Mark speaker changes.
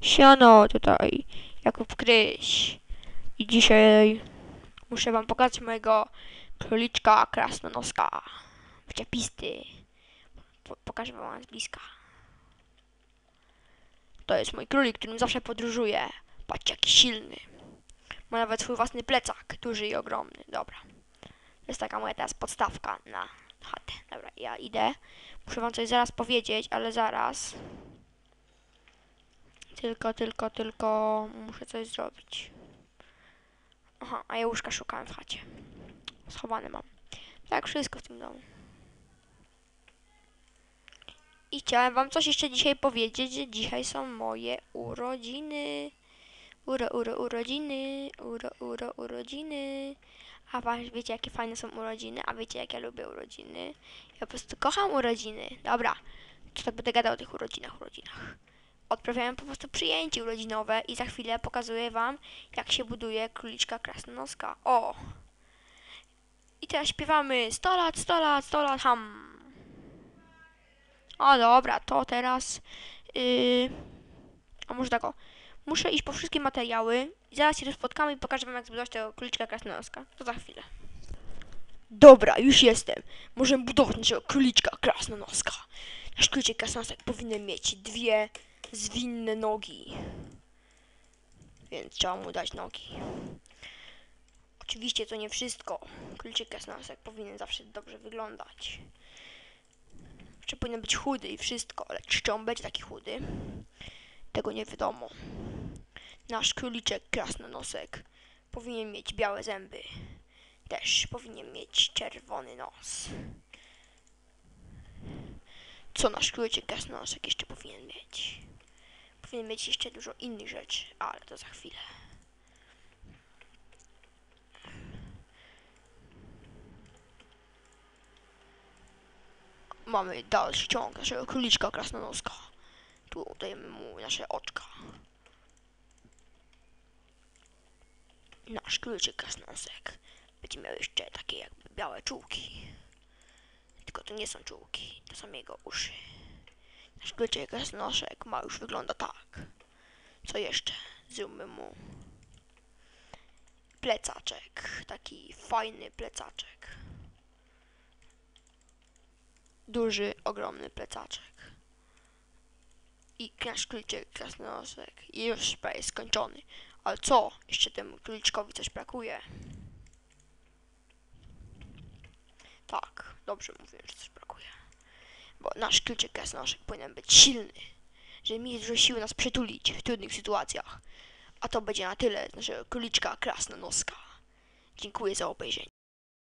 Speaker 1: Siano, tutaj Jakub Kryś. I dzisiaj muszę wam pokazać mojego króliczka krasnonoska. Wciapisty. Po, pokażę wam z bliska. To jest mój królik, którym zawsze podróżuję. Patrzcie, jaki silny. Ma nawet swój własny plecak, duży i ogromny. Dobra. To jest taka moja teraz podstawka na chatę. Dobra, ja idę. Muszę wam coś zaraz powiedzieć, ale zaraz. Tylko, tylko, tylko muszę coś zrobić. Aha, a ja łóżka szukałem w chacie. Schowane mam. Tak, wszystko w tym domu. I chciałem wam coś jeszcze dzisiaj powiedzieć, że dzisiaj są moje urodziny. Uro, uro, urodziny, uro, uro, urodziny. A was wiecie, jakie fajne są urodziny? A wiecie, jak ja lubię urodziny? Ja po prostu kocham urodziny. Dobra, to tak będę gadał o tych urodzinach, urodzinach odprawiałem po prostu przyjęcie urodzinowe i za chwilę pokazuję wam, jak się buduje króliczka krasnonoska. O! I teraz śpiewamy 100 lat, 100 lat, 100 lat, ham. O dobra, to teraz... Yy... A może tak o. Muszę iść po wszystkie materiały zaraz się spotkamy i pokażę wam, jak zbudować tego króliczka krasnonoska. To za chwilę. Dobra, już jestem. Możemy budować naszego króliczka krasnonoska. Nasz króliczek krasnonosek powinien mieć dwie zwinne nogi. Więc trzeba mu dać nogi. Oczywiście to nie wszystko. Króliczek krasnonosek powinien zawsze dobrze wyglądać. Czy powinien być chudy i wszystko, lecz czy on będzie taki chudy? Tego nie wiadomo. Nasz króliczek krasnonosek powinien mieć białe zęby. Też powinien mieć czerwony nos. Co nasz króliczek krasnonosek jeszcze powinien mieć? Powinien mieć jeszcze dużo innych rzeczy, ale to za chwilę. Mamy dalszy ciąg naszego króliczka krasnonoska. Tu dajemy mu nasze oczka. Nasz króliczek krasnonosek będzie miał jeszcze takie jakby białe czułki. Tylko to nie są czułki, to są jego uszy. Nasz króliczek krasnonoszek ma już wygląda tak. Co jeszcze? Zróbmy mu plecaczek. Taki fajny plecaczek. Duży, ogromny plecaczek. I nasz króliczek krasnonoszek już prawie skończony. Ale co? Jeszcze temu króliczkowi coś brakuje. Tak, dobrze mówię, że coś brakuje. Bo nasz króliczek krasnonoszek powinien być silny. Mieć dużo siły nas przytulić w trudnych sytuacjach. A to będzie na tyle z naszego króliczka krasnonoska. Dziękuję za obejrzenie.